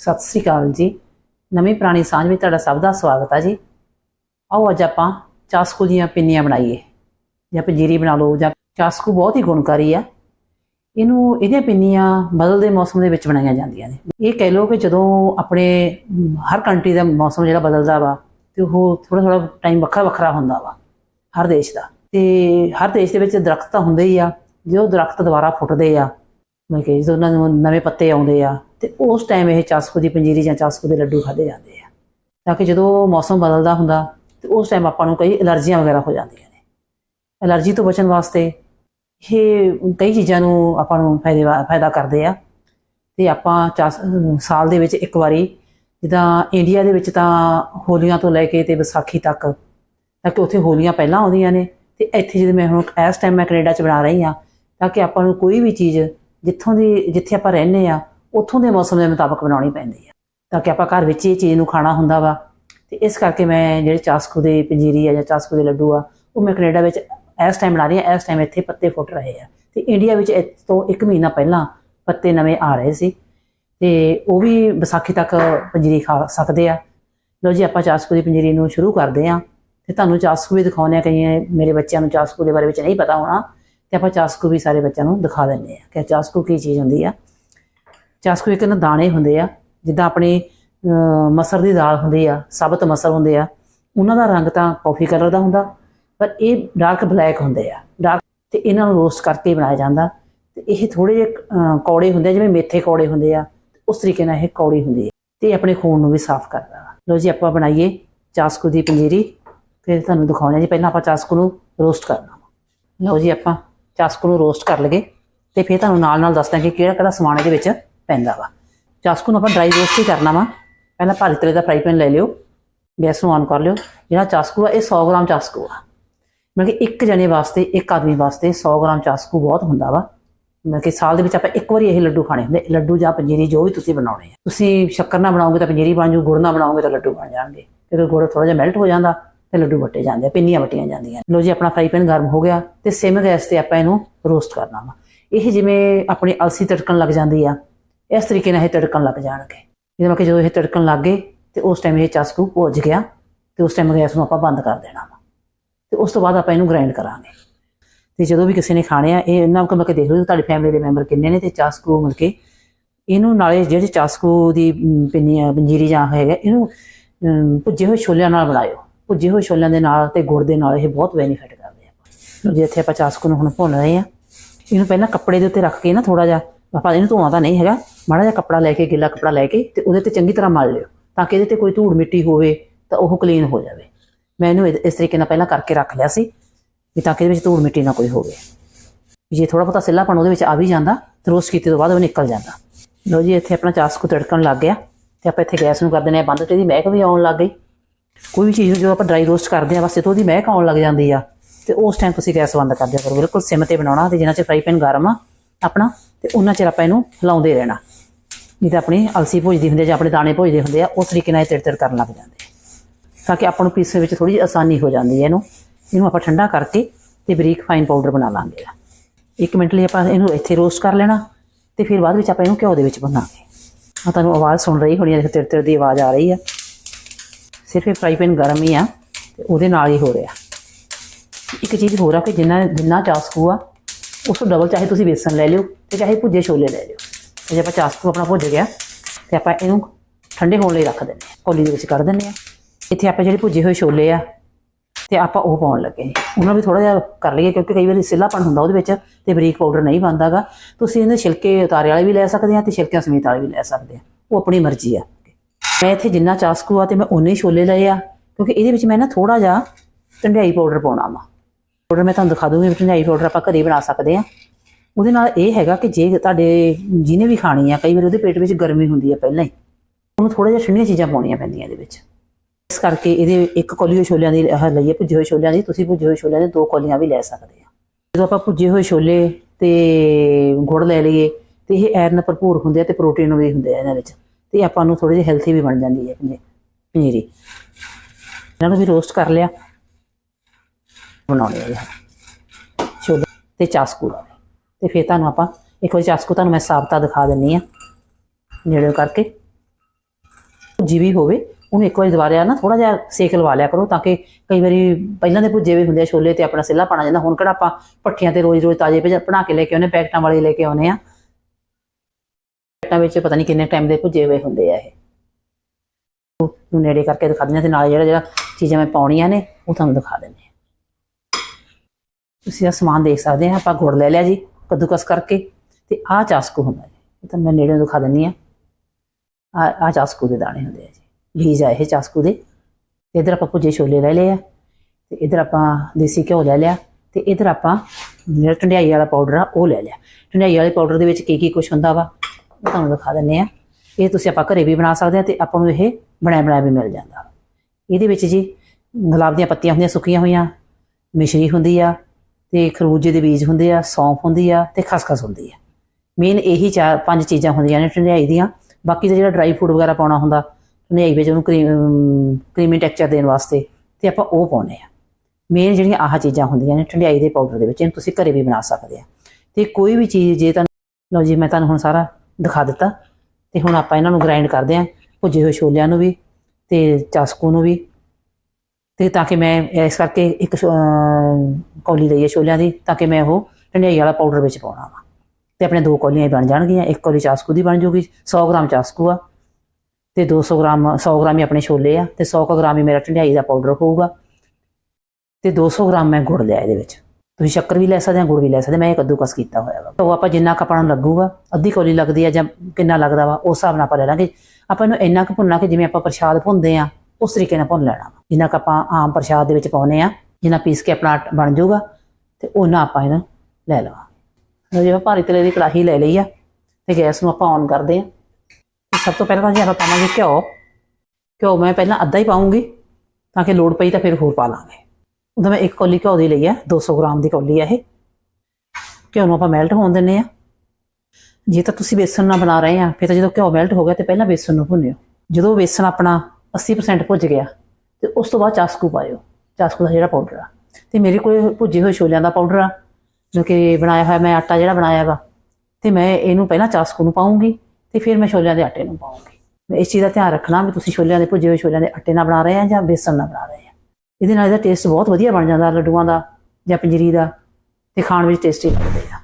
ਸਤਿ ਸ੍ਰੀ ਅਕਾਲ ਜੀ। ਨਵੀਂ ਪੁਰਾਣੀ ਸਾਂਝ ਵਿੱਚ ਤੁਹਾਡਾ ਸਭ ਦਾ ਸਵਾਗਤ ਹੈ ਜੀ। ਆਓ ਅੱਜ ਆਪਾਂ ਚਾਸਕੂ ਦੀਆਂ ਪਿੰਨੀਆਂ ਬਣਾਈਏ। ਜਾਂ ਪੰਜੀਰੀ ਬਣਾ ਲਓ ਜਾਂ ਚਾਸਕੂ ਬਹੁਤ ਹੀ ਗੁਣਕਾਰੀ ਆ। ਇਹਨੂੰ, ਇਹਦੀਆਂ ਪਿੰਨੀਆਂ ਬਦਲਦੇ ਮੌਸਮ ਦੇ ਵਿੱਚ ਬਣਾਈਆਂ ਜਾਂਦੀਆਂ ਨੇ। ਇਹ ਕਹਿ ਲਓ ਕਿ ਜਦੋਂ ਆਪਣੇ ਹਰ ਕੰਟਰੀ ਦਾ ਮੌਸਮ ਜਿਹੜਾ ਬਦਲਦਾ ਵਾ ਤੇ ਉਹ ਥੋੜਾ ਥੋੜਾ ਟਾਈਮ ਵੱਖਰਾ ਵੱਖਰਾ ਹੁੰਦਾ ਵਾ ਹਰ ਦੇਸ਼ ਦਾ। ਤੇ ਹਰ ਦੇਸ਼ ਦੇ ਵਿੱਚ ਦਰਖਤ ਤਾਂ ਹੁੰਦੇ ਹੀ ਆ। ਜਦੋਂ ਦਰਖਤ ਦੁਬਾਰਾ ਫੁੱਟਦੇ ਆ ਮੈਂ ਕਿ ਜਦੋਂ ਉਹਨਾਂ ਨੂੰ ਨਵੇਂ ਪੱਤੇ ਆਉਂਦੇ ਆ ਤੇ ਉਸ ਟਾਈਮ ਇਹ ਚਾਸਕੂ ਦੀ ਪੰਜੀਰੀ ਜਾਂ ਚਾਸਕੂ ਦੇ ਲੱਡੂ ਖਾਦੇ ਜਾਂਦੇ ਆ। ਤਾਂ ਕਿ ਜਦੋਂ ਮੌਸਮ ਬਦਲਦਾ ਹੁੰਦਾ, ਤੇ ਉਸ ਟਾਈਮ ਆਪਾਂ ਨੂੰ ਕਈ ਅਲਰਜੀਆਂ ਵਗੈਰਾ ਹੋ ਜਾਂਦੀਆਂ ਨੇ। ਅਲਰਜੀ ਤੋਂ ਬਚਣ ਵਾਸਤੇ ਇਹ ਕਈ ਚੀਜ਼ਾਂ ਨੂੰ ਆਪਾਂ ਨੂੰ ਫਾਇਦੇ ਫਾਇਦਾ ਕਰਦੇ ਆ। ਤੇ ਆਪਾਂ ਚਾਸ- ਸਾਲ ਦੇ ਵਿੱਚ ਇੱਕ ਵਾਰੀ ਜਿੱਦਾਂ ਇੰਡੀਆ ਦੇ ਵਿੱਚ ਤਾਂ ਹੋਲੀਆਂ ਤੋਂ ਲੈ ਕੇ ਤੇ ਵਿਸਾਖੀ ਤੱਕ, ਤਾਂ ਕਿ ਉੱਥੇ ਹੋਲੀਆਂ ਪਹਿਲਾਂ ਆਉਂਦੀਆਂ ਨੇ। ਤੇ ਇੱਥੇ ਜਦੋਂ ਮੈਂ ਹੁਣ ਇਸ ਟਾਈਮ ਮੈਂ ਕੈਨੇਡਾ 'ਚ ਬਣਾ ਰਹੀ ਹਾਂ, ਤਾਂ ਕਿ ਆਪਾਂ ਨੂੰ ਕੋਈ ਵੀ ਚੀਜ਼ ਜਿੱਥੋਂ ਦੀ, ਜਿੱਥੇ ਆਪਾਂ ਰਹਿੰਦੇ ਆ ਉੱਥੋਂ ਦੇ ਮੌਸਮ ਦੇ ਮੁਤਾਬਕ ਬਣਾਉਣੀ ਪੈਂਦੀ ਆ। ਤਾਂ ਕਿ ਆਪਾਂ ਘਰ ਵਿੱਚ ਇਹ ਚੀਜ਼ ਨੂੰ ਖਾਣਾ ਹੁੰਦਾ ਵਾ। ਤੇ ਇਸ ਕਰਕੇ ਮੈਂ ਜਿਹੜੇ ਚਾਸਕੂ ਦੇ ਪੰਜੀਰੀ ਆ ਜਾਂ ਚਾਸਕੂ ਦੇ ਲੱਡੂ ਆ, ਉਹ ਮੈਂ ਕੈਨੇਡਾ ਵਿੱਚ ਇਸ ਟਾਈਮ ਬਣਾ ਰਹੀ ਹਾਂ। ਇਸ ਟਾਈਮ ਇੱਥੇ ਪੱਤੇ ਫੁੱਟ ਰਹੇ ਆ। ਤੇ ਇੰਡੀਆ ਵਿੱਚ ਇਸ ਤੋਂ 1 ਮਹੀਨਾ ਪਹਿਲਾਂ ਪੱਤੇ ਨਵੇਂ ਆ ਰਹੇ ਸੀ। ਤੇ ਉਹ ਵੀ ਵਿਸਾਖੀ ਤੱਕ ਪੰਜੀਰੀ ਖਾ ਸਕਦੇ ਆ। ਲਓ ਜੀ, ਆਪਾਂ ਚਾਸਕੂ ਦੀ ਪੰਜੀਰੀ ਨੂੰ ਸ਼ੁਰੂ ਕਰਦੇ ਆ ਤੇ ਤੁਹਾਨੂੰ ਚਾਸਕੂ ਵੀ ਦਿਖਾਉਂਦੇ ਆ ਕਈ ਮੇਰੇ ਬੱਚਿਆਂ ਨੂੰ ਚਾਸਕੂ ਦੇ ਬਾਰੇ ਵਿੱਚ ਨਹੀਂ ਪਤਾ ਹੋਣਾ। ਤੇ ਆਪਾਂ ਚਾਸਕੂ ਵੀ ਸਾਰੇ ਬੱਚਿਆਂ ਨੂੰ ਦਿਖਾ ਦਿੰਦੇ ਆ ਕਿ ਚਾਸਕੂ ਕੀ ਚੀਜ਼ ਹੁੰਦੀ ਆ। ਚਾਸਕੂ ਇੱਕ ਨਾ ਦਾਣੇ ਹੁੰਦੇ ਆ, ਜਿੱਦਾਂ ਆਪਣੇ ਮਸਰ ਦੀ ਦਾਲ ਹੁੰਦੀ ਆ, ਸਾਬਤ ਮਸਰ ਹੁੰਦੇ ਆ, ਉਹਨਾਂ ਦਾ ਰੰਗ ਤਾਂ ਕਾਫੀ ਕਲਰ ਦਾ ਹੁੰਦਾ, ਪਰ ਇਹ ਡਾਰਕ ਬਲੈਕ ਹੁੰਦੇ ਆ ਡਾਰਕ ਤੇ ਇਹਨਾਂ ਨੂੰ ਰੋਸਟ ਕਰਕੇ ਬਣਾਇਆ ਜਾਂਦਾ, ਤੇ ਇਹ ਥੋੜੇ ਜਿਹੇ ਕੌੜੇ ਹੁੰਦੇ ਆ, ਜਿਵੇਂ ਮੇਥੇ ਕੌੜੇ ਹੁੰਦੇ ਆ, ਉਸ ਤਰੀਕੇ ਨਾਲ ਇਹ ਕੌੜੀ ਹੁੰਦੀ ਹੈ ਤੇ ਆਪਣੇ ਖੂਨ ਨੂੰ ਵੀ ਸਾਫ਼ ਕਰਦਾ ਵਾ ਲਓ ਜੀ, ਆਪਾਂ ਬਣਾਈਏ ਚਾਸਕੂ ਦੀ ਪੰਜੀਰੀ, ਫਿਰ ਤੁਹਾਨੂੰ ਦਿਖਾਉਂਦੇ ਹਾਂ ਜੀ, ਪਹਿਲਾਂ ਆਪਾਂ ਚਾਸਕੂ ਨੂੰ ਰੋਸਟ ਕਰਨਾ ਵਾ। ਲਓ ਜੀ, ਆਪਾਂ ਚਾਸਕੂ ਨੂੰ ਰੋਸਟ ਕਰ ਲਗੇ ਤੇ ਫਿਰ ਤੁਹਾਨੂੰ ਨਾਲ ਨਾਲ ਦੱਸਦਾ ਕਿ ਕਿਹੜਾ ਕਿਹੜਾ ਸਮਾਨ ਇਹਦੇ ਵਿੱਚ ਪੈਂਦਾ ਵਾ। ਚਾਸਕੂ ਨੂੰ ਆਪਾਂ ਡਰਾਈ ਰੋਸਟ ਹੀ ਕਰਨਾ ਵਾ। ਪਹਿਲਾਂ ਭਾਰੀ ਤਲੇ ਦਾ ਫਰਾਈ ਪੈਨ ਲੈ ਲਿਓ, ਗੈਸ ਨੂੰ ਆਨ ਕਰ ਲਿਓ। ਜਿਹੜਾ ਚਾਸਕੂ ਆ, ਇਹ 100 ਗ੍ਰਾਮ ਚਾਸਕੂ ਆ। ਮਤਲਬ ਕਿ ਇੱਕ ਜਣੇ ਵਾਸਤੇ, ਇੱਕ ਆਦਮੀ ਵਾਸਤੇ 100 ਗ੍ਰਾਮ ਚਾਸਕੂ ਬਹੁਤ ਹੁੰਦਾ ਵਾ। ਮਤਲਬ ਕਿ ਸਾਲ ਦੇ ਵਿੱਚ ਆਪਾਂ ਇੱਕ ਵਾਰੀ ਇਹ ਲੱਡੂ ਖਾਣੇ ਹੁੰਦੇ। ਲੱਡੂ ਜਾਂ ਪੰਜੀਰੀ, ਜੋ ਵੀ ਤੁਸੀਂ ਬਣਾਉਣੇ ਆ। ਤੁਸੀਂ ਸ਼ੱਕਰ ਨਾਲ ਬਣਾਓਗੇ ਤਾਂ ਪੰਜੀਰੀ ਬਣ ਜੂ, ਗੁੜ ਨਾਲ ਬਣਾਓਗੇ ਤਾਂ ਲੱਡੂ ਬਣ ਜਾਣਗੇ। ਕਿਉਂਕਿ ਗੁੜ ਥੋੜਾ ਜਿਹਾ ਮੈਲਟ ਹੋ ਜਾਂਦਾ, ਤੇ ਲੱਡੂ ਵੱਟੇ ਜਾਂਦੇ ਆ, ਪਿੰਨੀਆਂ ਵੱਟੀਆਂ ਜਾਂਦੀਆਂ। ਲੋ ਜੀ, ਆਪਣਾ ਫਰਾਈ ਪੈਨ ਗਰਮ ਹੋ ਗਿਆ ਤੇ ਸਿਮ ਗੈਸ ਤੇ ਆਪਾਂ ਇਹਨੂੰ ਰੋਸਟ ਕਰਨਾ ਵਾ। ਇਹ ਜਿਵੇਂ ਆਪਣੀ ਅਲਸੀ ਤੜਕਣ ਲੱਗ ਜਾਂਦੀ ਆ ਇਸ ਤਰੀਕੇ ਨਾਲ ਇਹ ਤੜਕਣ ਲੱਗ ਜਾਣਗੇ। ਇਹਦੇ ਜਿਵੇਂ ਕਿ ਜਦੋਂ ਇਹ ਤੜਕਣ ਲੱਗ ਗਏ ਤੇ ਉਸ ਟਾਈਮ ਇਹ ਚਾਸਕੂ ਭੁੱਜ ਗਿਆ ਤੇ ਉਸ ਟਾਈਮ ਗੈਸ ਨੂੰ ਆਪਾਂ ਬੰਦ ਕਰ ਦੇਣਾ ਵਾ। ਤੇ ਉਸ ਤੋਂ ਬਾਅਦ ਆਪਾਂ ਇਹਨੂੰ ਗ੍ਰਾਈਂਡ ਕਰਾਂਗੇ। ਤੇ ਜਦੋਂ ਵੀ ਕਿਸੇ ਨੇ ਖਾਣੇ ਆ ਇਹ ਇਹਨਾਂ ਕੋਲ ਨੂੰ ਕਿ ਦੇਖ ਲਓ ਤੁਹਾਡੀ ਫੈਮਿਲੀ ਦੇ ਮੈਂਬਰ ਕਿੰਨੇ ਨੇ ਤੇ ਚਾਸਕੂ ਮਿਲ ਕੇ ਇਹਨੂੰ ਨਾਲੇ ਜਿਹੜੇ ਚਾਸਕੂ ਦੀ ਅਮ, ਪਿੰਨੀਆਂ ਪੰਜੀਰੀ ਜਾਂ ਹੈਗਾ ਇਹਨੂੰ ਭੁੱਜੇ ਹੋਏ ਛੋਲਿਆਂ ਨਾਲ ਬਣਾਇਓ। ਭੁੱਜੇ ਹੋਏ ਛੋਲਿਆਂ ਦੇ ਨਾਲ ਤੇ ਗੁੜ ਦੇ ਨਾਲ ਇਹ ਬਹੁਤ ਬੈਨੀਫਿਟ ਕਰਦੇ ਆ। ਜੇ ਇੱਥੇ ਆਪਾਂ ਚਾਸਕੂ ਨੂੰ ਹੁਣ ਭੁੰਨ ਰਹੇ ਆ ਇਹਨੂੰ ਪਹਿਲਾਂ ਕੱਪੜੇ ਦੇ ਉੱਤੇ ਰੱਖ ਕੇ ਨਾ ਥੋੜਾ ਜਿਹਾ ਆਪਾਂ ਇਹਨੂੰ ਧੋਣਾ ਤਾਂ ਨਹੀਂ ਹੈਗਾ ਮਾੜਾ ਜਿਹਾ ਕੱਪੜਾ ਲੈ ਕੇ, ਗਿੱਲਾ ਕੱਪੜਾ ਲੈ ਕੇ ਤੇ ਉਹਦੇ ਤੇ ਚੰਗੀ ਤਰ੍ਹਾਂ ਮਲ ਲਿਓ ਤਾਂ ਕਿ ਇਹਦੇ ਤੇ ਕੋਈ ਧੂੜ ਮਿੱਟੀ ਹੋਵੇ ਤਾਂ ਉਹ ਕਲੀਨ ਹੋ ਜਾਵੇ। ਮੈਂ ਇਹਨੂੰ ਇਹ- ਇਸ ਤਰੀਕੇ ਨਾਲ ਪਹਿਲਾਂ ਕਰਕੇ ਰੱਖ ਲਿਆ ਸੀ ਵੀ ਤਾਂ ਕਿ ਇਹਦੇ ਵਿੱਚ ਧੂੜ ਮਿੱਟੀ ਨਾ ਕੋਈ ਹੋਵੇ। ਜੇ ਥੋੜਾ ਬਹੁਤਾ ਸਿੱਲਾਪਣ ਉਹਦੇ ਵਿੱਚ ਆ ਵੀ ਜਾਂਦਾ ਤੇ ਰੋਸਟ ਕੀਤੇ ਤੋਂ ਬਾਅਦ ਉਹ ਨਿਕਲ ਜਾਂਦਾ। ਲਓ ਜੀ, ਇੱਥੇ ਆਪਣਾ ਚਾਸਕੂ ਤੜਕਣ ਲੱਗ ਗਿਆ ਤੇ ਆਪਾਂ ਇੱਥੇ ਗੈਸ ਨੂੰ ਕਰ ਦਿੰਦੇ ਆ ਬੰਦ ਤੇ ਇਹਦੀ ਮਹਿਕ ਵੀ ਆਉਣ ਲੱਗ ਗਈ। ਕੋਈ ਵੀ ਚੀਜ਼ ਜੋ ਆਪਾਂ ਡਰਾਈ ਰੋਸਟ ਕਰਦੇ ਆ ਬਸ ਤੇ ਉਹਦੀ ਮਹਿਕ ਆਉਣ ਲੱਗ ਜਾਂਦੀ ਆ ਤੇ ਉਸ ਟਾਈਮ ਤੁਸੀਂ ਗੈਸ ਬੰਦ ਕਰ ਦਿਆ ਕਰੋ। ਬਿਲਕੁਲ ਸਿਮ ਤੇ ਬਣਾਉਣਾ ਤੇ ਜਿੰਨਾ ਚਿਰ ਫਰਾਈ ਪੈਨ ਗਰਮ ਆ ਆਪਣਾ ਤੇ ਉਹਨਾਂ ਚਿਰ ਆਪਾਂ ਇਹਨੂੰ ਹਿਲਾਉਂਦੇ ਰਹਿਣਾ। ਨਹੀਂ ਤਾਂ ਆਪਣੀ ਅਲਸੀ ਭੁੱਜਦੀ ਹੁੰਦੀ ਆ ਜਾਂ ਆਪਣੇ ਦਾਣੇ ਭੁੱਜਦੇ ਹੁੰਦੇ ਆ, ਉਸ ਤਰੀਕੇ ਨਾਲ ਇਹ ਤਿੜ ਤਿੜ ਕਰਨ ਲੱਗ ਜਾਂਦੇ ਆ। ਤਾਂ ਕਿ ਆਪਾਂ ਨੂੰ ਪੀਸਣ ਵਿੱਚ ਥੋੜੀ ਜਿਹੀ ਆਸਾਨੀ ਹੋ ਜਾਂਦੀ ਹੈ ਇਹਨੂੰ। ਇਹਨੂੰ ਆਪਾਂ ਠੰਡਾ ਕਰਕੇ ਤੇ ਬਰੀਕ ਫਾਈਨ ਪਾਊਡਰ ਬਣਾ ਲਾਂਗੇ। ਇੱਕ ਮਿੰਟ ਲਈ ਆਪਾਂ ਇਹਨੂੰ ਇੱਥੇ ਰੋਸਟ ਕਰ ਲੈਣਾ ਤੇ ਫਿਰ ਬਾਅਦ ਵਿੱਚ ਆਪਾਂ ਇਹਨੂੰ ਘਿਓ ਦੇ ਵਿੱਚ ਭੁੰਨਾਂਗੇ। ਆ ਤੁਹਾਨੂੰ ਆਵਾਜ਼ ਸੁਣ ਰਹੀ ਹੋਣੀ ਹੈ ਤਿੜ ਤਿੜ ਦੀ ਆਵਾਜ਼ ਆ ਰਹੀ ਆ। ਸਿਰਫ ਇਹ ਫਰਾਈ ਪੈਨ ਗਰਮ ਹੀ ਆ ਤੇ ਉਹਦੇ ਨਾਲ ਹੀ ਹੋ ਰਿਹਾ। ਇੱਕ ਚੀਜ਼ ਹੋਰ ਆ ਕਿ ਜਿੰਨਾ ਜਿੰਨਾ ਚਾਸਕੂ ਆ ਉਸ ਤੋਂ ਡਬਲ ਚਾਹੇ ਤੁਸੀਂ ਬੇਸਨ ਲੈ ਲਿਓ ਤੇ ਚਾਹੇ ਭੁੱਜੇ ਛੋਲੇ ਲੈ ਲਿਓ। ਤੇ ਜੇ ਆਪਾਂ ਚਾਸਕੂ ਆਪਣਾ ਭੁੱਜ ਗਿਆ, ਤੇ ਆਪਾਂ ਇਹਨੂੰ ਠੰਡੇ ਹੋਣ ਲਈ ਰੱਖ ਦਿੰਦੇ ਹਾਂ, ਕੌਲੀ ਦੇ ਵਿੱਚ ਕੱਢ ਦਿੰਦੇ ਹਾਂ। ਇੱਥੇ ਆਪਾਂ ਜਿਹੜੇ ਭੁੱਜੇ ਹੋਏ ਛੋਲੇ ਆ, ਤੇ ਆਪਾਂ ਉਹ ਪਾਉਣ ਲੱਗੇ ਜੀ। ਉਹਨਾਂ ਵੀ ਥੋੜਾ ਜਿਹਾ ਕਰ ਲਈਏ, ਕਿਉਂਕਿ ਕਈ ਵਾਰੀ ਸਿੱਲਾਪਣ ਹੁੰਦਾ ਉਹਦੇ ਵਿੱਚ ਤੇ ਬਰੀਕ ਪਾਊਡਰ ਨਹੀਂ ਬਣਦਾਗਾ ਤੁਸੀਂ ਇਹਦੇ ਛਿਲਕੇ ਉਤਾਰੇ ਵਾਲੇ ਵੀ ਲੈ ਸਕਦੇ ਆ ਤੇ ਛਿਲਕਿਆਂ ਸਮੇਤ ਵਾਲੇ ਵੀ ਲੈ ਸਕਦੇ ਆ ਉਹ ਆਪਣੀ ਮਰਜ਼ੀ ਆ। ਮੈਂ ਇੱਥੇ ਜਿੰਨਾ ਚਾਸਕੂ ਆ ਤੇ ਮੈਂ ਉਨੇ ਹੀ ਛੋਲੇ ਲਏ ਆ, ਕਿਉਂਕਿ ਇਹਦੇ ਵਿੱਚ ਮੈਂ ਨਾ ਥੋੜਾ ਜਿਹਾ ਢੰਡਾਈ ਪਾਊਡਰ ਪਾਉਣਾ ਵਾ। ਪਾਊਡਰ ਮੈਂ ਤੁਹਾਨੂੰ ਦਿਖਾ ਦੂੰਗੀ ਵੀ ਢੰਡਾਈ ਪਾਊਡਰ ਆਪਾਂ ਘਰੇ ਹੀ ਬਣਾ ਸਕਦੇ ਆ ਉਹਦੇ ਨਾਲ ਇਹ ਹੈਗਾ ਕਿ ਜੇ ਤੁਹਾਡੇ, ਜਿਹਨੇ ਵੀ ਖਾਣੀ ਆ, ਕਈ ਵਾਰ ਉਹਦੇ ਪੇਟ ਵਿੱਚ ਗਰਮੀ ਹੁੰਦੀ ਆ ਪਹਿਲਾਂ ਹੀ, ਉਹਨੂੰ ਥੋੜਾ ਜਿਹਾ ਠੰਡੀਆਂ ਚੀਜ਼ਾਂ ਪਾਉਣੀਆਂ ਪੈਂਦੀਆਂ ਇਹਦੇ ਵਿੱਚ। ਇਸ ਕਰਕੇ ਇਹਦੇ ਇੱਕ ਕੌਲੀ ਹੋਏ ਛੋਲਿਆਂ ਦੀ ਆਹ ਲਈਏ, ਭੁੱਜੇ ਹੋਏ ਛੋਲਿਆਂ ਦੀ, ਤੁਸੀਂ ਭੁੱਜੇ ਹੋਏ ਛੋਲਿਆਂ ਦੇ ਦੋ ਕੌਲੀਆਂ ਵੀ ਲੈ ਸਕਦੇ ਆ। ਜਦੋਂ ਆਪਾਂ ਭੁੱਜੇ ਹੋਏ ਛੋਲੇ ਤੇ ਗੁੜ ਲੈ ਲਈਏ, ਤੇ ਇਹ ਐਰਨ ਭਰਪੂਰ ਹੁੰਦੇ ਆ ਤੇ ਪ੍ਰੋਟੀਨ ਵੀ ਹੁੰਦੇ ਆ ਇਹਨਾਂ ਵਿੱਚ, ਤੇ ਆਪਾਂ ਨੂੰ ਥੋੜੀ ਜਿਹੀ ਹੈਲਥੀ ਵੀ ਬਣ ਜਾਂਦੀ ਹੈ ਪਨੀਰੀ ਇਹਨਾਂ ਨੂੰ ਵੀ ਰੋਸਟ ਕਰ ਲਿਆ। ਬਣਾਉਣੇ ਆ ਇਹ ਛੋਲੇ ਤੇ ਚਾਸਕੂੜਾ ਤੇ ਫਿਰ ਤੁਹਾਨੂੰ ਆਪਾਂ ਇੱਕ ਵਾਰੀ ਚਾਸਕੂ ਤੁਹਾਨੂੰ ਮੈਂ ਸਾਬਤਾ ਦਿਖਾ ਦਿੰਨੀ ਆ ਨੇੜੇ ਕਰਕੇ। ਭੁੱਜੀ ਵੀ ਹੋਵੇ, ਉਹਨੂੰ ਇੱਕ ਵਾਰੀ ਦੁਬਾਰਾ ਨਾ ਥੋੜਾ ਜਿਹਾ ਸੇਕ ਲਵਾ ਲਿਆ ਕਰੋ ਤਾਂ ਕਿ ਕਈ ਵਾਰੀ ਪਹਿਲਾਂ ਦੇ ਭੁੱਜੇ ਵੀ ਹੁੰਦੇ ਆ ਛੋਲੇ ਤੇ ਆਪਣਾ ਸਿੱਲਾ ਪਾਣਾ ਜਾਂਦਾ, ਹੁਣ ਕਿਹੜਾ ਆਪਾਂ ਪੱਠੀਆਂ ਤੇ ਰੋਜ਼-ਰੋਜ਼ ਤਾਜ਼ੇ ਭਜਾ- ਬਣਾ ਕੇ ਲੈ ਕੇ ਆਉਨੇ ਪੈਕਟਾਂ ਵਾਲੇ ਲੈ ਕੇ ਆਉਨੇ ਆ ਪੈਕਟਾਂ ਵਿੱਚ ਪਤਾ ਨਹੀਂ ਕਿੰਨੇ ਟਾਈਮ ਦੇ ਭੁੱਜੇ ਹੋਏ ਹੁੰਦੇ ਆ ਇਹ। ਨੂੰ ਨੇੜੇ ਕਰਕੇ ਦਿਖਾ ਦਿੰਦੇ ਆ ਤੇ ਨਾਲ ਜਿਹੜਾ ਜਿਹੜਾ ਚੀਜ਼ਾਂ ਮੈਂ ਪਾਉਣੀਆਂ ਨੇ, ਉਹ ਤੁਹਾਨੂੰ ਦਿਖਾ ਦਿੰਦੇ ਆ ਤੁਸੀਂ ਇਹ ਸਮਾਨ ਦੇਖ ਸਕਦੇ ਆ ਆਪਾਂ ਗੁੜ ਲੈ ਲਿਆ ਜੀ। ਕੱਦੂਕਸ ਕਰਕੇ ਤੇ ਆਹ ਚਾਸਕੂ ਹੁੰਦਾ ਜੀ। ਇਹ ਤਾਂ ਮੈਂ ਨੇੜੇ ਦਿਖਾ ਦਿੰਨੀ ਆ। ਆ ਆ ਚਾਸਕੂ ਦੇ ਦਾਣੇ ਹੁੰਦੇ ਆ ਜੀ। ਬੀਜ ਆ ਇਹ ਚਾਸਕੂ ਦੇ। ਤੇ ਇਧਰ ਆਪਾਂ ਭੁੱਜੇ ਛੋਲੇ ਲੈ ਲਏ ਆ। ਤੇ ਇਧਰ ਆਪਾਂ ਦੇਸੀ ਘਿਓ ਲੈ ਲਿਆ। ਤੇ ਇਧਰ ਆਪਾਂ ਜਿਹੜਾ ਢੰਡਿਆਈ ਵਾਲਾ ਪਾਊਡਰ ਆ, ਉਹ ਲੈ ਲਿਆ। ਢੰਡਿਆਈ ਵਾਲੇ ਪਾਊਡਰ ਦੇ ਵਿੱਚ ਕੀ ਕੀ ਕੁਝ ਹੁੰਦਾ ਵਾ, ਉਹ ਤੁਹਾਨੂੰ ਦਿਖਾ ਦਿੰਨੇ ਆ। ਇਹ ਤੁਸੀਂ ਆਪਾਂ ਘਰੇ ਵੀ ਬਣਾ ਸਕਦੇ ਆ ਤੇ ਆਪਾਂ ਨੂੰ ਇਹ ਬਣਾਇਆ ਬਣਾਇਆ ਵੀ ਮਿਲ ਜਾਂਦਾ। ਇਹਦੇ ਵਿੱਚ ਜੀ ਗੁਲਾਬ ਦੀਆਂ ਪੱਤੀਆਂ ਹੁੰਦੀਆਂ ਸੁੱਕੀਆਂ ਹੋਈਆਂ, ਮਿਸ਼ਰੀ ਹੁੰਦੀ ਆ ਤੇ ਖਰਬੂਜੇ ਦੇ ਬੀਜ ਹੁੰਦੇ ਆ, ਸੌਂਫ ਹੁੰਦੀ ਆ ਤੇ ਖਸਖਸ ਹੁੰਦੀ ਆ। ਮੇਨ ਇਹੀ ਚਾਰ, ਪੰਜ ਚੀਜ਼ਾਂ ਹੁੰਦੀਆਂ ਨੇ ਢੰਡਿਆਈ ਦੀਆਂ। ਬਾਕੀ ਦਾ ਜਿਹੜਾ ਡਰਾਈ ਫੂਡ ਵਗੈਰਾ ਪਾਉਣਾ ਹੁੰਦਾ ਢੰਡਿਆਈ ਵਿੱਚ ਉਹਨੂੰ ਕਰੀਮ ਕਰੀਮੀ ਟੈਕਸਚਰ ਦੇਣ ਵਾਸਤੇ ਤੇ ਆਪਾਂ ਉਹ ਪਾਉਨੇ ਆ। ਮੇਨ ਜਿਹੜੀਆਂ ਆਹ ਚੀਜ਼ਾਂ ਹੁੰਦੀਆਂ ਨੇ ਢੰਡਿਆਈ ਦੇ ਪਾਊਡਰ ਦੇ ਵਿੱਚ, ਇਹਨੂੰ ਤੁਸੀਂ ਘਰੇ ਵੀ ਬਣਾ ਸਕਦੇ ਆ। ਤੇ ਕੋਈ ਵੀ ਚੀਜ਼ ਜੇ ਤੁਹਾਨੂੰ, ਲਓ ਜੀ, ਮੈਂ ਤੁਹਾਨੂੰ ਹੁਣ ਸਾਰਾ ਦਿਖਾ ਦਿੱਤਾ। ਤੇ ਹੁਣ ਆਪਾਂ ਇਹਨਾਂ ਨੂੰ ਗ੍ਰਾਈਂਡ ਕਰਦੇ ਆ, ਭੁੱਜੇ ਹੋਏ ਛੋਲਿਆਂ ਨੂੰ ਵੀ ਤੇ ਚਾਸਕੂ ਨੂੰ ਵੀ। ਤੇ ਤਾਂ ਕਿ ਮੈਂ ਇਸ ਕਰਕੇ ਇੱਕ ਛੋ- ਕੌਲੀ ਲਈ ਹੈ ਛੋਲਿਆਂ ਦੀ, ਤਾਂ ਕਿ ਮੈਂ ਉਹ ਢੰਡਿਆਈ ਵਾਲਾ ਪਾਊਡਰ ਵਿੱਚ ਪਾਉਣਾ ਵਾ। ਤੇ ਆਪਣੇ ਦੋ ਕੌਲੀਆਂ ਹੀ ਬਣ ਜਾਣਗੀਆਂ, ਇੱਕ ਕੌਲੀ ਚਾਸਕੂ ਦੀ ਬਣ ਜੂਗੀ 100 ਗ੍ਰਾਮ ਚਾਸਕੂ ਆ, ਤੇ 200 ਗ੍ਰਾਮ 100 ਗ੍ਰਾਮ ਹੀ ਆਪਣੇ ਛੋਲੇ ਆ, ਤੇ 100 ਕੁ ਗ੍ਰਾਮ ਹੀ ਮੇਰਾ ਢੰਡਿਆਈ ਦਾ ਪਾਊਡਰ ਹੋਊਗਾ। ਤੇ 200 ਗ੍ਰਾਮ ਮੈਂ ਗੁੜ ਲਿਆ ਇਹਦੇ ਵਿੱਚ। ਤੁਸੀਂ ਸ਼ੱਕਰ ਵੀ ਲੈ ਸਕਦੇ ਆ, ਗੁੜ ਵੀ ਲੈ ਸਕਦੇ ਮੈਂ ਇਹ ਕੱਦੂਕਸ ਕੀਤਾ ਹੋਇਆ ਵਾ। ਉਹ ਆਪਾਂ ਜਿੰਨਾ ਕੁ ਆਪਾਂ ਨੂੰ ਲੱਗੂਗਾ, ਅੱਧੀ ਕੌਲੀ ਲੱਗਦੀ ਆ ਜਾਂ ਕਿੰਨਾ ਲੱਗਦਾ ਵਾ, ਉਸ ਹਿਸਾਬ ਨਾਲ ਆਪਾਂ ਲੈ ਲਾਂਗੇ। ਆਪਾਂ ਇਹਨੂੰ ਇੰਨਾ ਕੁ ਭੁੰਨਣਾ ਕਿ ਜਿਵੇਂ ਆਪਾਂ ਪ੍ਰਸ਼ਾਦ ਭੁੰਨਦੇ ਆ, ਉਸ ਤਰੀਕੇ ਨਾਲ ਭੁੰਨ ਲੈਣਾ ਵਾ। ਜਿੰਨਾ ਕੁ ਆਪਾਂ ਆਮ ਪ੍ਰਸ਼ਾਦ ਦੇ ਵਿੱਚ ਪਾਉਨੇ ਆ ਜਿੰਨਾ ਪੀਸ ਕੇ ਆਪਣਾ ਆਟ- ਬਣ ਜਾਊਗਾ, ਤੇ ਉਹਨਾਂ ਆਪਾਂ ਇਹਨੂੰ ਲੈ ਲਵਾਂਗੇ। ਲਓ ਜੀ, ਆਪਾਂ ਭਾਰੀ ਤਲੇ ਦੀ ਕੜਾਹੀ ਲੈ ਲਈ ਆ, ਤੇ ਗੈਸ ਨੂੰ ਆਪਾਂ ਔਨ ਕਰਦੇ ਆ ਸਭ ਤੋਂ ਪਹਿਲਾਂ ਤਾਂ ਜੀ ਆਪਾਂ ਪਾਵਾਂਗੇ ਘਿਓ। ਘਿਓ ਮੈਂ ਪਹਿਲਾਂ ਅੱਧਾ ਹੀ ਪਾਉਂਗੀ ਤਾਂ ਕਿ ਲੋੜ ਪਈ ਤਾਂ ਫਿਰ ਹੋਰ ਪਾ ਲਾਂਗੇ। ਉਹਦਾ ਮੈਂ ਇੱਕ ਕੌਲੀ ਘਿਓ ਦੀ ਲਈ ਆ 200 ਗ੍ਰਾਮ ਦੀ ਕੌਲੀ ਆ ਇਹ। ਘਿਓ ਨੂੰ ਆਪਾਂ ਮੈਲਟ ਹੋਣ ਦਿੰਨੇ ਆ ਜੇ ਤਾਂ ਤੁਸੀਂ ਬੇਸਨ ਨਾਲ ਬਣਾ ਰਹੇ ਆ, ਫਿਰ ਤਾਂ ਜਦੋਂ ਘਿਓ ਮੈਲਟ ਹੋ ਗਿਆ ਤੇ ਪਹਿਲਾਂ ਬੇਸਨ ਨੂੰ ਭੁੰਨਿਓ। ਜਦੋਂ ਬੇਸਨ ਆਪਣਾ 80% ਭੁੱਜ ਗਿਆ ਤੇ ਉਸ ਤੋਂ ਬਾਅਦ ਚਾਸਕੂ ਪਾਇਓ। ਚਾਸਕੂ ਦਾ ਜਿਹੜਾ ਪਾਊਡਰ ਆ। ਤੇ ਮੇਰੇ ਕੋਲ ਭੁੱਜੇ ਹੋਏ ਛੋਲਿਆਂ ਦਾ ਪਾਊਡਰ ਆ, ਜੋ ਕਿ ਬਣਾਇਆ ਹੋਇਆ, ਮੈਂ ਆਟਾ ਜਿਹੜਾ ਬਣਾਇਆ ਵਾ, ਤੇ ਮੈਂ ਇਹਨੂੰ ਪਹਿਲਾਂ ਚਾਸਕੂ ਨੂੰ ਪਾਉਂਗੀ ਤੇ ਫਿਰ ਮੈਂ ਛੋਲਿਆਂ ਦੇ ਆਟੇ ਨੂੰ ਪਾਉਂਗੀ ਮੈਂ ਇਸ ਚੀਜ਼ ਦਾ ਧਿਆਨ ਰੱਖਣਾ ਵੀ ਤੁਸੀਂ ਛੋਲਿਆਂ ਦੇ, ਭੁੱਜੇ ਹੋਏ ਛੋਲਿਆਂ ਦੇ ਆਟੇ ਨਾਲ ਬਣਾ ਰਹੇ ਆ ਜਾਂ ਬੇਸਨ ਨਾਲ ਬਣਾ ਰਹੇ ਆ। ਇਹਦੇ ਨਾਲ ਇਹਦਾ ਟੇਸਟ ਬਹੁਤ ਵਧੀਆ ਬਣ ਜਾਂਦਾ ਲੱਡੂਆਂ ਦਾ ਜਾਂ ਪੰਜੀਰੀ ਦਾ, ਤੇ ਖਾਣ ਵਿੱਚ ਟੇਸਟੀ ਲੱਗਦੇ ਆ।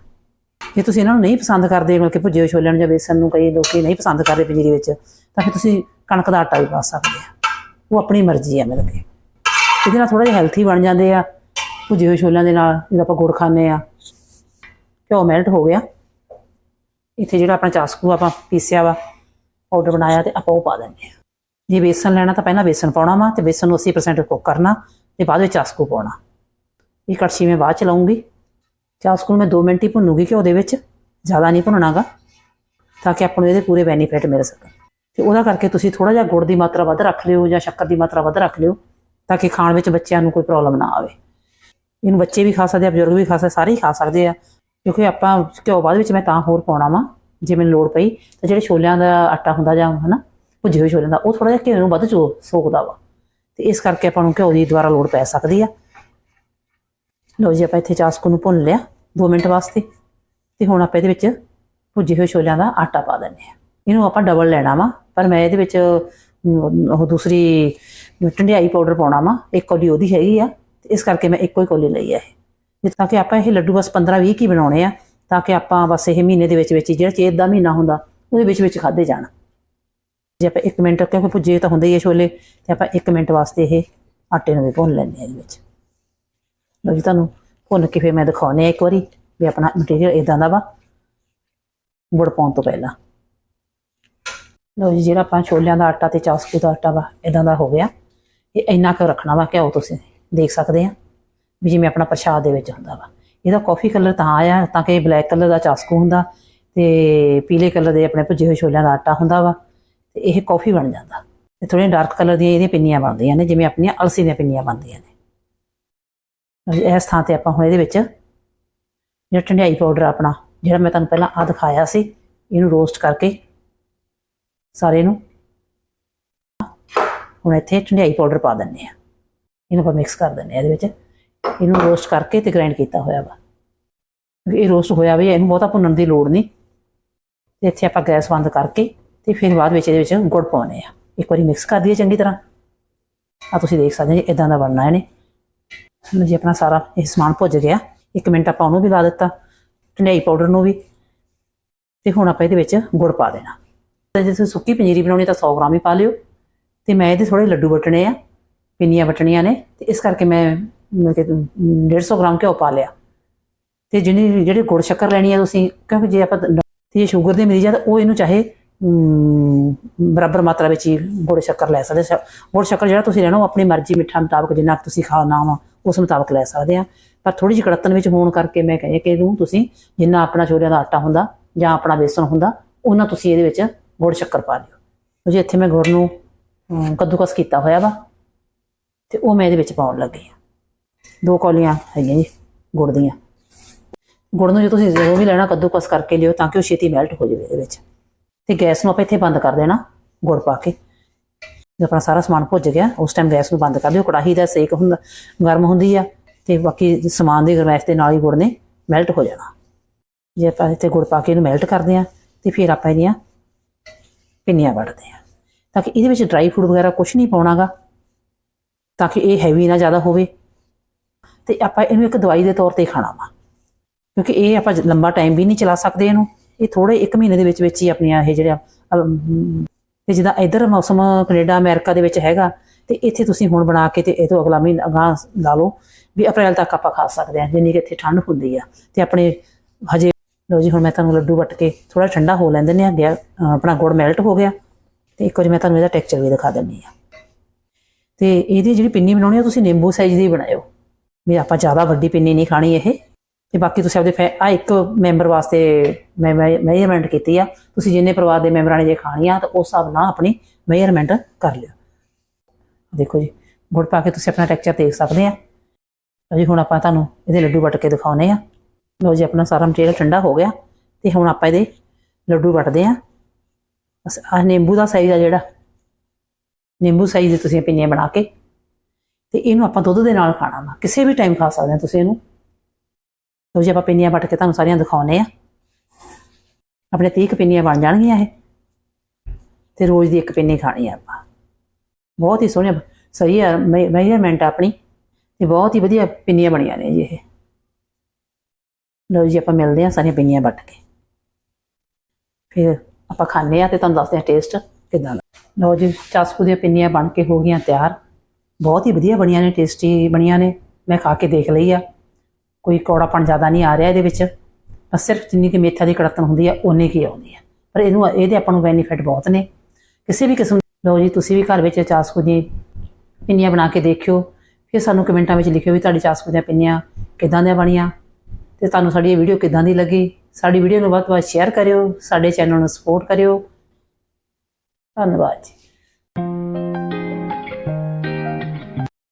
ਜੇ ਤੁਸੀਂ ਇਹਨਾਂ ਨੂੰ ਨਹੀਂ ਪਸੰਦ ਕਰਦੇ, ਮਤਲਬ ਕਿ ਭੁੱਜੇ ਹੋਏ ਛੋਲਿਆਂ ਨੂੰ ਜਾਂ ਬੇਸਨ ਨੂੰ ਕਈ ਲੋਕੀ ਨਹੀਂ ਪਸੰਦ ਕਰਦੇ ਪੰਜੀਰੀ ਵਿੱਚ, ਤਾਂ ਫਿਰ ਤੁਸੀਂ ਕਣਕ ਦਾ ਆਟਾ ਵੀ ਪਾ ਸਕਦੇ ਆ। ਉਹ ਆਪਣੀ ਮਰਜ਼ੀ ਆ ਮਤਲਬ ਕਿ। ਇਹਦੇ ਨਾਲ ਥੋੜਾ ਜਿਹਾ ਹੈਲਥੀ ਬਣ ਜਾਂਦੇ ਆ ਭੁੱਜੇ ਹੋਏ ਛੋਲਿਆਂ ਦੇ ਨਾਲ ਜਦੋਂ ਆਪਾਂ ਗੁੜ ਖਾਂਦੇ ਆ। ਘਿਓ ਮੈਲਟ ਹੋ ਗਿਆ। ਇੱਥੇ ਜਿਹੜਾ ਆਪਣਾ ਚਾਸਕੂ ਆਪਾਂ ਪੀਸਿਆ ਵਾ ਪਾਊਡਰ ਬਣਾਇਆ ਤੇ ਆਪਾਂ ਉਹ ਪਾ ਦਿੰਦੇ ਆ। ਜੇ ਬੇਸਨ ਲੈਣਾ ਤਾਂ ਪਹਿਲਾਂ ਬੇਸਨ ਪਾਉਣਾ ਵਾ ਤੇ ਬੇਸਨ ਨੂੰ 80% ਕੁੱਕ ਕਰਨਾ ਤੇ ਬਾਅਦ ਵਿੱਚ ਚਾਸਕੂ ਪਾਉਣਾ। ਇਹ ਕੜਛੀ ਮੈਂ ਬਾਅਦ ਚ ਲਾਉਂਗੀ ਚਾਸਕੂ ਨੂੰ ਮੈਂ 2 ਮਿੰਟ ਹੀ ਭੁੰਨੂਗੀ ਘਿਓ ਦੇ ਵਿੱਚ, ਜ਼ਿਆਦਾ ਨਹੀਂ ਭੁੰਨਣਾਗਾ, ਤਾਂ ਕਿ ਆਪਾਂ ਨੂੰ ਇਹਦੇ ਪੂਰੇ ਬੈਨੀਫਿਟ ਮਿਲ ਸਕਣ। ਤੇ ਉਹਦਾ ਕਰਕੇ ਤੁਸੀਂ ਥੋੜਾ ਜਿਹਾ ਗੁੜ ਦੀ ਮਾਤਰਾ ਵੱਧ ਰੱਖ ਲਿਓ ਜਾਂ ਸ਼ੱਕਰ ਦੀ ਮਾਤਰਾ ਵੱਧ ਰੱਖ ਲਿਓ ਤਾਂ ਕਿ ਖਾਣ ਵਿੱਚ ਬੱਚਿਆਂ ਨੂੰ ਕੋਈ ਪ੍ਰੋਬਲਮ ਨਾ ਆਵੇ। ਇਹਨੂੰ ਬੱਚੇ ਵੀ ਖਾ ਸਕਦੇ ਆ, ਬਜ਼ੁਰਗ ਵੀ ਖਾ ਸਕਦੇ, ਸਾਰੇ ਹੀ ਖਾ ਸਕਦੇ ਆ। ਕਿਉਂਕਿ ਆਪਾਂ ਘਿਓ ਬਾਅਦ ਵਿੱਚ ਮੈਂ ਤਾਂ ਹੋਰ ਪਾਉਣਾ ਵਾ, ਜੇ ਮੈਨੂੰ ਲੋੜ ਪਈ ਤਾਂ ਜਿਹੜੇ ਛੋਲਿਆਂ ਦਾ ਆਟਾ ਹੁੰਦਾ ਜਾਂ ਹਨਾ, ਭੁੱਜੇ ਹੋਏ ਛੋਲਿਆਂ ਦਾ, ਉਹ ਥੋੜਾ ਜਿਹਾ ਘਿਓ ਨੂੰ ਵੱਧ ਚੋ ਸੋਕਦਾ ਵਾ। ਤੇ ਇਸ ਕਰਕੇ ਆਪਾਂ ਨੂੰ ਘਿਓ ਦੀ ਦੁਬਾਰਾ ਲੋੜ ਪੈ ਸਕਦੀ ਆ। ਲਓ ਜੀ, ਆਪਾਂ ਇੱਥੇ ਚਾਸਕੂ ਨੂੰ ਭੁੰਨ ਲਿਆ 2 ਮਿੰਟ ਵਾਸਤੇ। ਤੇ ਹੁਣ ਆਪਾਂ ਇਹਦੇ ਵਿੱਚ ਭੁੱਜੇ ਹੋਏ ਛੋਲਿਆਂ ਦਾ ਆਟਾ ਪਾ ਦਿੰਦੇ ਆ। ਇਹਨੂੰ ਆਪਾਂ ਡਬਲ ਲੈਣਾ ਵਾ, ਪਰ ਮੈਂ ਇਹਦੇ ਵਿੱਚ ਉਹ ਦੂਸਰੀ ਢੰਡਿਆਈ ਪਾਊਡਰ ਪਾਉਣਾ ਵਾ, ਇੱਕ ਕੋਲੀ ਉਹਦੀ ਹੈਗੀ ਆ, ਤੇ ਇਸ ਕਰਕੇ ਮੈਂ ਇੱਕੋ ਹੀ ਕੌਲੀ ਲਈ ਆ ਇਹ। ਜਿਸ ਤਾਂ ਕਿ ਆਪਾਂ ਇਹ ਲੱਡੂ ਬਸ 15 20 ਕੀ ਬਣਾਉਣੇ ਆ, ਤਾਂ ਕਿ ਆਪਾਂ ਬਸ ਇਹ ਮਹੀਨੇ ਦੇ ਵਿੱਚ ਵਿੱਚ ਹੀ ਜਿਹੜਾ ਚੇਤ ਦਾ ਮਹੀਨਾ ਹੁੰਦਾ, ਉਹਦੇ ਵਿੱਚ ਵਿੱਚ ਖਾਦੇ ਜਾਣ। ਜੇ ਆਪਾਂ 1 ਮਿੰਟ, ਕਿਉਂਕਿ ਭੁੱਜੇ ਤਾਂ ਹੁੰਦੇ ਹੀ ਆ ਛੋਲੇ, ਤੇ ਆਪਾਂ 1 ਮਿੰਟ ਵਾਸਤੇ ਇਹ ਆਟੇ ਨੂੰ ਵੀ ਭੁੰਨ ਲੈਂਦੇ ਆ ਇਹਦੇ ਵਿੱਚ। ਲਓ ਜੀ, ਤੁਹਾਨੂੰ ਭੁੰਨ ਕੇ ਫਿਰ ਮੈਂ ਦਿਖਾਉਣੇ ਆ ਇੱਕ ਵਾਰੀ ਵੀ ਆਪਣਾ ਮਟੀਰੀਅਲ ਇਦਾਂ ਦਾ ਵਾ ਗੁੜ ਪਾਉਣ ਤੋਂ ਪਹਿਲਾਂ। ਲਓ ਜੀ, ਜਿਹੜਾ ਆਪਾਂ ਛੋਲਿਆਂ ਦਾ ਆਟਾ ਤੇ ਚਾਸਕੂ ਦਾ ਆਟਾ ਵਾ ਇਦਾਂ ਦਾ ਹੋ ਗਿਆ। ਇਹ ਇੰਨਾ ਕੁ ਰੱਖਣਾ ਵਾ ਘਿਓ ਤੁਸੀਂ ਦੇਖ ਸਕਦੇ ਆ ਵੀ ਜਿਵੇਂ ਆਪਣਾ ਪ੍ਰਸ਼ਾਦ ਦੇ ਵਿੱਚ ਹੁੰਦਾ ਵਾ। ਇਹਦਾ ਕਾਫੀ ਕਲਰ ਤਾਂ ਆਇਆ, ਤਾਂ ਕਿ ਬਲੈਕ ਕਲਰ ਦਾ ਚਾਸਕੂ ਹੁੰਦਾ ਤੇ ਪੀਲੇ ਕਲਰ ਦੇ ਆਪਣੇ ਭੁੱਜੇ ਹੋਏ ਛੋਲਿਆਂ ਦਾ ਆਟਾ ਹੁੰਦਾ ਵਾ ਤੇ ਇਹ ਕਾਫੀ ਬਣ ਜਾਂਦਾ। ਤੇ ਥੋੜ੍ਹੀਆਂ ਡਾਰਕ ਕਲਰ ਦੀਆਂ ਇਹਦੀਆਂ ਪਿੰਨੀਆਂ ਬਣਦੀਆਂ ਨੇ, ਜਿਵੇਂ ਆਪਣੀਆਂ ਅਲਸੀ ਦੀਆਂ ਪਿੰਨੀਆਂ ਬਣਦੀਆਂ ਨੇ। ਇਸ ਥਾਂ ਤੇ ਆਪਾਂ ਹੁਣ ਇਹਦੇ ਵਿੱਚ ਜਿਹੜਾ ਢੰਡਿਆਈ ਪਾਊਡਰ ਆਪਣਾ, ਜਿਹੜਾ ਮੈਂ ਤੁਹਾਨੂੰ ਪਹਿਲਾਂ ਆ ਦਿਖਾਇਆ ਸੀ, ਇਹਨੂੰ ਰੋਸਟ ਕਰਕੇ ਸਾਰੇ ਨੂੰ। ਹੁਣ ਇੱਥੇ ਢੰਡਿਆਈ ਪਾਊਡਰ ਪਾ ਦਿੰਨੇ ਆ। ਇਹਨੂੰ ਆਪਾਂ ਮਿਕਸ ਕਰ ਦਿੰਨੇ ਆ ਇਹਦੇ ਵਿੱਚ। ਇਹਨੂੰ ਰੋਸਟ ਕਰਕੇ ਤੇ ਗ੍ਰਾਈਂਡ ਕੀਤਾ ਹੋਇਆ ਵਾ। ਕਿਉਂਕਿ ਇਹ ਰੋਸਟ ਹੋਇਆ ਵੀ ਇਹਨੂੰ ਬਹੁਤਾ ਭੁੰਨਣ ਦੀ ਲੋੜ ਨਹੀਂ। ਤੇ ਇੱਥੇ ਆਪਾਂ ਗੈਸ ਬੰਦ ਕਰਕੇ ਤੇ ਫਿਰ ਬਾਅਦ ਵਿੱਚ ਇਹਦੇ ਵਿੱਚ ਗੁੜ ਪਾਉਣੇ ਆ। ਇੱਕ ਵਾਰੀ ਮਿਕਸ ਕਰ ਦਈਏ ਚੰਗੀ ਤਰ੍ਹਾਂ। ਆ ਤੁਸੀਂ ਦੇਖ ਸਕਦੇ ਹੋ ਇਦਾਂ ਦਾ ਬਣਨਾ ਇਹਨੇ। ਹੁਣ ਜੀ, ਆਪਣਾ ਸਾਰਾ ਇਹ ਸਮਾਨ ਭੁੱਜ ਗਿਆ। ਇੱਕ ਮਿੰਟ ਆਪਾਂ ਉਹਨੂੰ ਵੀ ਲਾ ਦਿੱਤਾ ਢੰਡਾਈ ਪਾਊਡਰ ਨੂੰ ਵੀ। ਤੇ ਹੁਣ ਆਪਾਂ ਇਹਦੇ ਵਿੱਚ ਗੁੜ ਪਾ ਦੇਣਾ। ਤੇ ਜੇ ਤੁਸੀਂ ਸੁੱਕੀ ਪੰਜੀਰੀ ਬਣਾਉਣੀ ਤਾਂ 100 ਗ੍ਰਾਮ ਹੀ ਪਾ ਲਿਓ। ਤੇ ਮੈਂ ਇਹਦੇ ਥੋੜੇ ਲੱਡੂ ਵਟਣੇ ਆ, ਪਿੰਨੀਆਂ ਵਟਣੀਆਂ ਨੇ, ਤੇ ਇਸ ਕਰਕੇ ਮੈਂ ਮਤਲਬ ਕਿ 150 ਗ੍ਰਾਮ ਘਿਓ ਪਾ ਲਿਆ। ਤੇ ਜਿਹੜੀ ਜਿਹੜੇ ਗੁੜ ਸ਼ੱਕਰ ਲੈਣੀ ਆ ਤੁਸੀਂ, ਕਿਉਂਕਿ ਜੇ ਆਪਾਂ ਡ- ਤੇ ਜੇ ਸ਼ੂਗਰ ਦੇ ਮਰੀਜ਼ ਆ ਤਾਂ ਉਹ ਇਹਨੂੰ ਚਾਹੇ ਬਰਾਬਰ ਮਾਤਰਾ ਵਿੱਚ ਹੀ ਗੁੜ ਸ਼ੱਕਰ ਲੈ ਸਕਦੇ ਸ਼- ਗੁੜ ਸ਼ੱਕਰ ਜਿਹੜਾ ਤੁਸੀਂ ਲੈਣਾ ਉਹ ਆਪਣੀ ਮਰਜ਼ੀ ਮਿੱਠਾ ਮੁਤਾਬਕ ਜਿੰਨਾ ਤੁਸੀਂ ਖਾਣਾ ਵਾ, ਉਸ ਮੁਤਾਬਕ ਲੈ ਸਕਦੇ ਆ। ਪਰ ਥੋੜੀ ਜਿਹੀ ਕੜਤਨ ਵਿੱਚ ਹੋਣ ਕਰਕੇ ਮੈਂ ਕਹਿੰਦੀ ਕਿ ਇਹਨੂੰ ਤੁਸੀਂ ਜਿੰਨਾ ਆਪਣਾ ਛੋਲਿਆਂ ਦਾ ਆਟਾ ਹੁੰਦਾ ਜਾਂ ਆਪਣਾ ਬੇਸਣ ਹੁੰਦਾ, ਉਹਨਾਂ ਤੁਸੀਂ ਇਹਦੇ ਵਿੱਚ ਗੁੜ ਸ਼ੱਕਰ ਪਾ ਲਿਓ। ਜੀ, ਇੱਥੇ ਮੈਂ ਗੁੜ ਨੂੰ ਕੱਦੂਕਸ ਕੀਤਾ ਹੋਇਆ ਵਾ ਤੇ ਉਹ ਮੈਂ ਇਹਦੇ ਵਿੱਚ ਪਾਉਣ ਲੱਗੀ ਆ ਦੋ ਕੌਲੀਆਂ ਹੈਗੀਆਂ ਜੀ, ਗੁੜ ਦੀਆਂ। ਗੁੜ ਨੂੰ ਜੇ ਤੁਸੀਂ ਜਦੋਂ ਵੀ ਲੈਣਾ, ਕੱਦੂਕਸ ਕਰਕੇ ਲਿਓ ਤਾਂ ਕਿ ਉਹ ਛੇਤੀ ਮੈਲਟ ਹੋ ਜਾਵੇ ਇਹਦੇ ਵਿੱਚ। ਤੇ ਗੈਸ ਨੂੰ ਆਪਾਂ ਇੱਥੇ ਬੰਦ ਕਰ ਦੇਣਾ, ਗੁੜ ਪਾ ਕੇ। ਜੇ ਆਪਣਾ ਸਾਰਾ ਸਮਾਨ ਭੁੱਜ ਗਿਆ, ਉਸ ਟਾਈਮ ਗੈਸ ਨੂੰ ਬੰਦ ਕਰ ਦਿਓ। ਕੜਾਹੀ ਦਾ ਸੇਕ ਹੁੰਦਾ, ਗਰਮ ਹੁੰਦੀ ਆ ਤੇ ਬਾਕੀ ਸਮਾਨ ਦੀ ਗਰਮੈਸ਼ ਦੇ ਨਾਲ ਹੀ ਗੁੜ ਨੇ ਮੈਲਟ ਹੋ ਜਾਣਾ। ਜੇ ਆਪਾਂ ਇੱਥੇ ਗੁੜ ਪਾ ਕੇ ਇਹਨੂੰ ਮੈਲਟ ਕਰਦੇ ਆ ਤੇ ਫਿਰ ਆਪਾਂ ਇਹਦੀਆਂ ਪਿੰਨੀਆਂ ਵੜਦੇ ਆ। ਤਾਂ ਕਿ ਇਹਦੇ ਵਿੱਚ ਡਰਾਈ ਫਰੂਟ ਵਗੈਰਾ ਕੁਝ ਨਹੀਂ ਪਾਉਣਾਗਾ ਤਾਂ ਕਿ ਇਹ ਹੈਵੀ ਨਾ ਜ਼ਿਆਦਾ ਹੋਵੇ। ਤੇ ਆਪਾਂ ਇਹਨੂੰ ਇੱਕ ਦਵਾਈ ਦੇ ਤੌਰ ਤੇ ਖਾਣਾ ਵਾ। ਕਿਉਂਕਿ ਇਹ ਆਪਾਂ ਲੰਬਾ ਟਾਈਮ ਵੀ ਨਹੀਂ ਚਲਾ ਸਕਦੇ ਇਹਨੂੰ। ਇਹ ਥੋੜੇ 1 ਮਹੀਨੇ ਦੇ ਵਿੱਚ ਵਿੱਚ ਹੀ ਆਪਣੀਆਂ ਇਹ ਜਿਹੜਾ ਅਮ, ਤੇ ਜਿੱਦਾਂ ਇਧਰ ਮੌਸਮ ਕੈਨੇਡਾ ਅਮਰੀਕਾ ਦੇ ਵਿੱਚ ਹੈਗਾ ਤੇ ਇੱਥੇ ਤੁਸੀਂ ਹੁਣ ਬਣਾ ਕੇ ਤੇ ਇਹ ਤੋਂ ਅਗਲਾ ਮਹੀਨਾ ਅਗਾਂਹ ਲਾ ਲਓ ਵੀ ਅਪ੍ਰੈਲ ਤੱਕ ਆਪਾਂ ਖਾ ਸਕਦੇ ਹਾਂ ਜਿੰਨੀ ਕਿ ਇੱਥੇ ਠੰਡ ਹੁੰਦੀ ਆ। ਤੇ ਆਪਣੇ ਹਜੇ ਲਓ ਜੀ, ਹੁਣ ਮੈਂ ਤੁਹਾਨੂੰ ਲੱਡੂ ਵੱਟ ਕੇ ਥੋੜਾ ਠੰਡਾ ਹੋ ਲੈਂਦੇ ਦਿੰਦੇ ਆ ਗਿਆ ਆਪਣਾ ਗੁੜ ਮੈਲਟ ਹੋ ਗਿਆ। ਤੇ ਇੱਕ ਵਾਰੀ ਮੈਂ ਤੁਹਾਨੂੰ ਇਹਦਾ ਟੈਕਸਚਰ ਵੀ ਦਿਖਾ ਦਿੰਦੀ ਆ ਤੇ ਇਹਦੀ ਜਿਹੜੀ ਪਿੰਨੀ ਬਣਾਉਣੀ ਆ, ਤੁਸੀਂ ਨਿੰਬੂ ਸਾਈਜ਼ ਦੀ ਬਣਾਇਓ। ਵੀ ਆਪਾਂ ਜ਼ਿਆਦਾ ਵੱਡੀ ਪਿੰਨੀ ਨਹੀਂ ਖਾਣੀ ਇਹ। ਤੇ ਬਾਕੀ ਤੁਸੀਂ ਆਪਦੇ ਆ ਇੱਕ ਮੈਂਬਰ ਵਾਸਤੇ ਮੈਂ ਮੈਜ਼ਰਮੈਂਟ ਕੀਤੀ ਆ। ਤੁਸੀਂ ਜਿੰਨੇ ਪਰਿਵਾਰ ਦੇ ਮੈਂਬਰਾਂ ਨੇ ਜੇ ਖਾਣੀ ਆ, ਤਾਂ ਉਸ ਹਿਸਾਬ ਨਾਲ ਆਪਣੀ ਮੈਜ਼ਰਮੈਂਟ ਕਰ ਲਿਓ। ਦੇਖੋ ਜੀ, ਗੁੜ ਪਾ ਕੇ ਤੁਸੀਂ ਆਪਣਾ ਟੈਕਸਚਰ ਦੇਖ ਸਕਦੇ ਆ। ਲਓ ਜੀ, ਹੁਣ ਆਪਾਂ ਤੁਹਾਨੂੰ ਇਹਦੇ ਲੱਡੂ ਵੱਟ ਕੇ ਦਿਖਾਉਨੇ ਆ। ਲਓ ਜੀ, ਆਪਣਾ ਸਾਰਾ ਮਟੀਰੀਅਲ ਠੰਡਾ ਹੋ ਗਿਆ ਤੇ ਹੁਣ ਆਪਾਂ ਇਹਦੇ ਲੱਡੂ ਵੱਟਦੇ ਆ ਬਸ ਆ ਨਿੰਬੂ ਦਾ ਸਾਈਜ਼ ਆ ਜਿਹੜਾ। ਨਿੰਬੂ ਸਾਈਜ਼ ਦੇ ਤੁਸੀਂ ਪਿੰਨੀਆਂ ਬਣਾ ਕੇ ਤੇ ਇਹਨੂੰ ਆਪਾਂ ਦੁੱਧ ਦੇ ਨਾਲ ਖਾਣਾ ਵਾ। ਕਿਸੇ ਵੀ ਟਾਈਮ ਖਾ ਸਕਦੇ ਆ ਤੁਸੀਂ ਇਹਨੂੰ। ਲਓ ਜੀ, ਆਪਾਂ ਪਿੰਨੀਆਂ ਵੱਟ ਕੇ ਤੁਹਾਨੂੰ ਸਾਰੀਆਂ ਦਿਖਾਉਨੇ ਆ ਆਪਣੇ 30 ਕੁ ਪਿੰਨੀਆਂ ਬਣ ਜਾਣਗੀਆਂ ਇਹ। ਤੇ ਰੋਜ਼ ਦੀ ਇੱਕ ਪਿੰਨੀ ਖਾਣੀ ਆ ਆਪਾਂ। ਬਹੁਤ ਹੀ ਸੋਹਣੀਆਂ, ਸਹੀ ਹੈ ਮੈਜ਼ਰਮੈਂਟ ਆਪਣੀ। ਤੇ ਬਹੁਤ ਹੀ ਵਧੀਆ ਪਿੰਨੀਆਂ ਬਣੀਆਂ ਨੇ ਜੀ ਇਹ। ਲਓ ਜੀ ਆਪਾਂ ਮਿਲਦੇ ਹਾਂ ਸਾਰੀਆਂ ਪਿੰਨੀਆਂ ਵੱਟ ਕੇ। ਫਿਰ ਆਪਾਂ ਖਾਣੇ ਆ ਤੇ ਤੁਹਾਨੂੰ ਦੱਸਦੇ ਹਾਂ ਟੇਸਟ ਕਿਦਾਂ ਦਾ। ਲਓ ਜੀ, ਚਾਸਕੂ ਦੀਆਂ ਪਿੰਨੀਆਂ ਬਣ ਕੇ ਹੋ ਗਈਆਂ ਤਿਆਰ। ਬਹੁਤ ਹੀ ਵਧੀਆ ਬਣੀਆਂ ਨੇ ਟੇਸਟੀ ਬਣੀਆਂ ਨੇ। ਮੈਂ ਖਾ ਕੇ ਦੇਖ ਲਈ ਆ। ਕੋਈ ਕੌੜਾਪਣ ਜ਼ਿਆਦਾ ਨਹੀਂ ਆ ਰਿਹਾ ਇਹਦੇ ਵਿੱਚ। ਬਸ ਸਿਰਫ ਜਿੰਨੀ ਕਿ ਮੇਥਾ ਦੀ ਕੜਤਨ ਹੁੰਦੀ ਆ, ਓਨੀ ਕੀ ਆਉਂਦੀ ਆ। ਪਰ ਇਹਨੂੰ ਇਹਦੇ ਆਪਾਂ ਨੂੰ ਬੈਨੀਫਿਟ ਬਹੁਤ ਨੇ। ਕਿਸੇ ਵੀ ਕਿਸਮ ਲਓ ਜੀ, ਤੁਸੀਂ ਵੀ ਘਰ ਵਿੱਚ ਚਾਸਕੂ ਦੀ ਪਿੰਨੀਆਂ ਬਣਾ ਕੇ ਦੇਖਿਓ। ਫਿਰ ਸਾਨੂੰ ਕਮੈਂਟਾਂ ਵਿੱਚ ਲਿਖਿਓ ਵੀ ਤੁਹਾਡੀ ਚਾਸਕੂ ਦੀਆਂ ਪਿੰਨੀਆਂ ਕਿਦਾਂ ਦੀਆਂ ਬਣੀਆਂ। ਤੇ ਤੁਹਾਨੂੰ ਸਾਡੀ ਇਹ ਵੀਡੀਓ ਕਿਦਾਂ ਦੀ ਲੱਗੀ? ਸਾਡੀ ਵੀਡੀਓ ਨੂੰ ਵੱਧ ਤੋਂ ਵੱਧ ਸ਼ੇਅਰ ਕਰਿਓ, ਸਾਡੇ ਚੈਨਲ ਨੂੰ ਸਪੋਰਟ ਕਰਿਓ। ਧੰਨਵਾਦ ਜੀ।